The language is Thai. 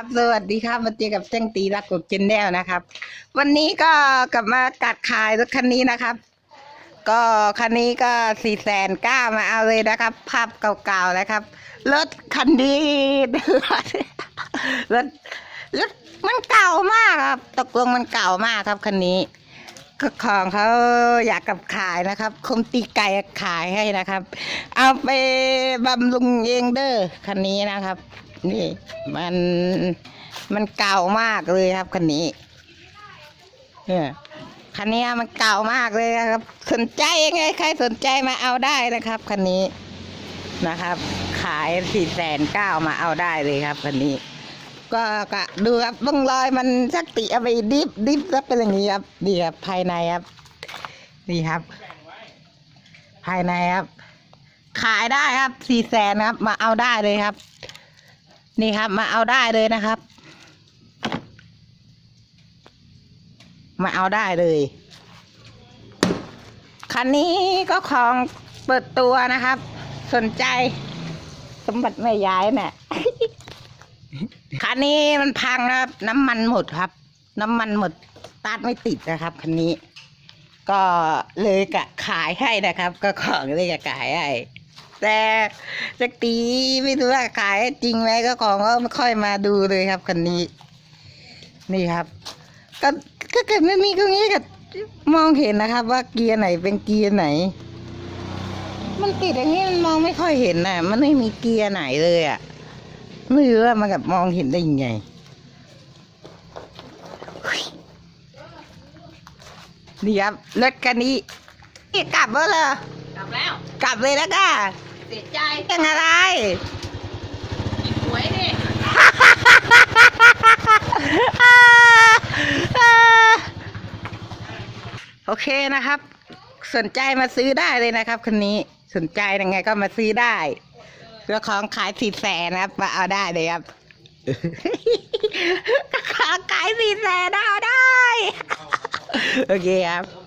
ครับสวัสดีครับมาเจอกับแจ้งตีรักกบเจนแนลนะครับ วันนี้ก็กลับมากัดขายรถคันนี้นะครับ ก็คันนี้ก็สี่แสนก้ามาเอาเลยนะครับ ภาพเก่าๆนะครับรถคันนี้รถรถมันเก่ามากครับตกลงมันเก่ามากครับคันนี้ก็ของเขาอยากกับขายนะครับคมตีไก่ขายให้นะครับ เอาไปบำรุงเองเด้อคันนี้นะครับ นี่ มันมันเก่ามากเลยครับคันนี้เนี่ยคันนี้มันเก่ามากเลยครับ สนใจยังไงใครสนใจมาเอาได้นะครับคันนี้นะครับ ขายสี่แสนเก้ามาเอาได้เลยครับคันนี้ ก็กะดูครับต้องรอยมันสักติเอาไปดิฟดิฟแล้วเป็นอย่างนี้ครับดีครับภายในครับนี่ครับ ภายในครับ ขายได้ครับสี่แสนครับ มาเอาได้เลยครับ นี่ครับ มาเอาได้เลยนะครับ มาเอาได้เลย คันนี้ก็ของเปิดตัวนะครับ สนใจ สมบัติแม่ยายเนี่ยคันนี้มันพังครับ น้ำมันหมดครับ น้ำมันหมดตาร์ทไม่ติดนะครับคันนี้ ก็เลยกะขายให้นะครับ ก็ของเลยกะขายให้ แต่จะตีไม่รู้ว่าขายจริงไหมก็ของก็ไม่ค่อยมาดูเลยครับคันนี้ นี่ครับ ก็ก็เกิดไม่มีตรงนี้ก็มองเห็นนะครับ ว่าเกียร์ไหนเป็นเกียร์ไหน มันติดอย่างนี้มันมองไม่ค่อยเห็นน่ะ มันไม่มีเกียร์ไหนเลยอะไม่รู้ว่ามันกับมองเห็นได้ยังไงเฮ้ยนี่ครับรถคันนี้นี่กลับแล้วเหรอกลับแล้ว กลับเลยแล้วก็ เสียใจยังอะไรหวยดิโอเคนะครับ สนใจมาซื้อได้เลยนะครับคันนี้สนใจยังไงก็มาซื้อได้เพื่อของขายสี่แสนนะครับมาเอาได้เลยครับของขายสี่แสนเอาได้ โอเคครับ